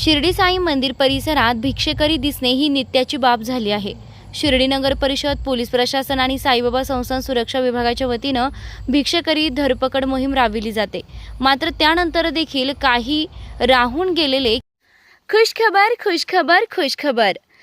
शिर्डी साई मंदिर परिसरात भिक्षेकरी दिसणे ही नित्याची बाब झाली आहे. शिर्डी नगर परिषद पोलीस प्रशासन आणि साईबाबा संस्थान सुरक्षा विभागाच्या वतीनं भिक्षेकरी धरपकड मोहीम राबविली जाते. मात्र त्यानंतर देखील काही राहून गेलेले खुशखबर खुशखबर खुशखबर.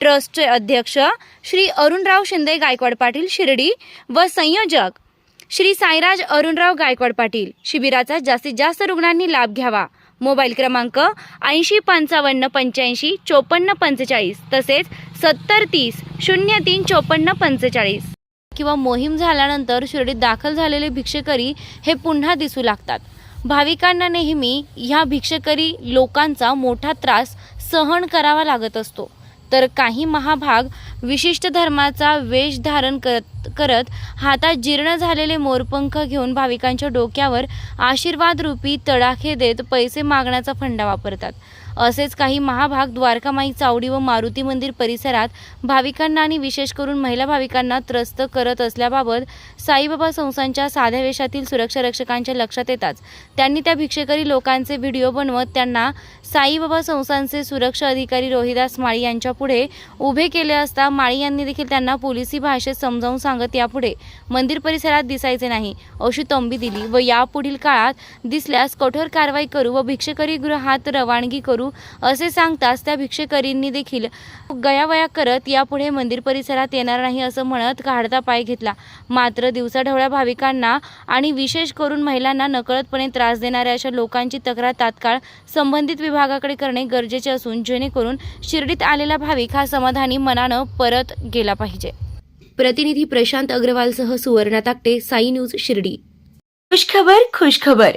ट्रस्टचे अध्यक्ष श्री अरुणराव शिंदे गायकवाड पाटील शिर्डी व संयोजक श्री साईराज अरुणराव गायकवाड पाटील शिबिराचा जास्तीत जास्त रुग्णांनी लाभ घ्यावा. मोबाईल क्रमांक ऐंशी पंचावन्न पंच्याऐंशी चोपन्न पंचेचाळीस तसेच सत्तर तीस शून्य तीन चोपन्न पंचेचाळीस. किंवा मोहीम झाल्यानंतर शिर्डीत दाखल झालेले भिक्षेकरी हे पुन्हा दिसू लागतात. भाविकांना नेहमी ह्या भिक्षेकरी लोकांचा मोठा त्रास सहन करावा लागत असतो. तर काही महाभाग विशिष्ट धर्माचा वेश धारण करत करत हातात जीर्ण झालेले मोरपंख घेऊन भाविकांच्या डोक्यावर आशीर्वाद रूपी तडाखे देत पैसे मागण्याचा फंडा वापरतात. असेच काही महाभाग द्वारकामाई चावडी व मारुती मंदिर परिसरात भाविकांना आणि विशेष करून महिला भाविकांना त्रस्त करत असल्याबाबत साईबाबा संस्थांच्या साध्या वेशातील सुरक्षा रक्षकांच्या लक्षात येताच त्यांनी त्या भिक्षेकरी लोकांचे व्हिडिओ बनवत त्यांना साईबाबा संस्थांचे सुरक्षा अधिकारी रोहिदास माळी यांच्या पुढे उभे केले असता माळी यांनी देखील त्यांना पोलिसी भाषेत समजावून सांगत यापुढे मंदिर परिसरात दिसायचे नाही अशी तंबी दिली व यापुढील काळात दिसल्यास कठोर कारवाई करू व भिक्षेकरी गृहात रवानगी करू असे सांगताच त्या भिक्षेकरींनी देखील गयावया करत यापुढे मंदिर परिसरात येणार नाही असं म्हणत काढता पाय घेतला. मात्र दिवसाढवळ्या भाविकांना आणि विशेष करून महिलांना नकळतपणे त्रास देणाऱ्या अशा लोकांची तक्रार तात्काळ संबंधित विभागाकडे करणे गरजेचे असून जेणेकरून शिर्डीत आलेला भाविक हा समाधानी मनानं परत गेला पाहिजे. प्रतिनिधी प्रशांत अग्रवालसह सुवर्णा ताकटे साई न्यूज शिर्डी. खुशखबर खुशखबर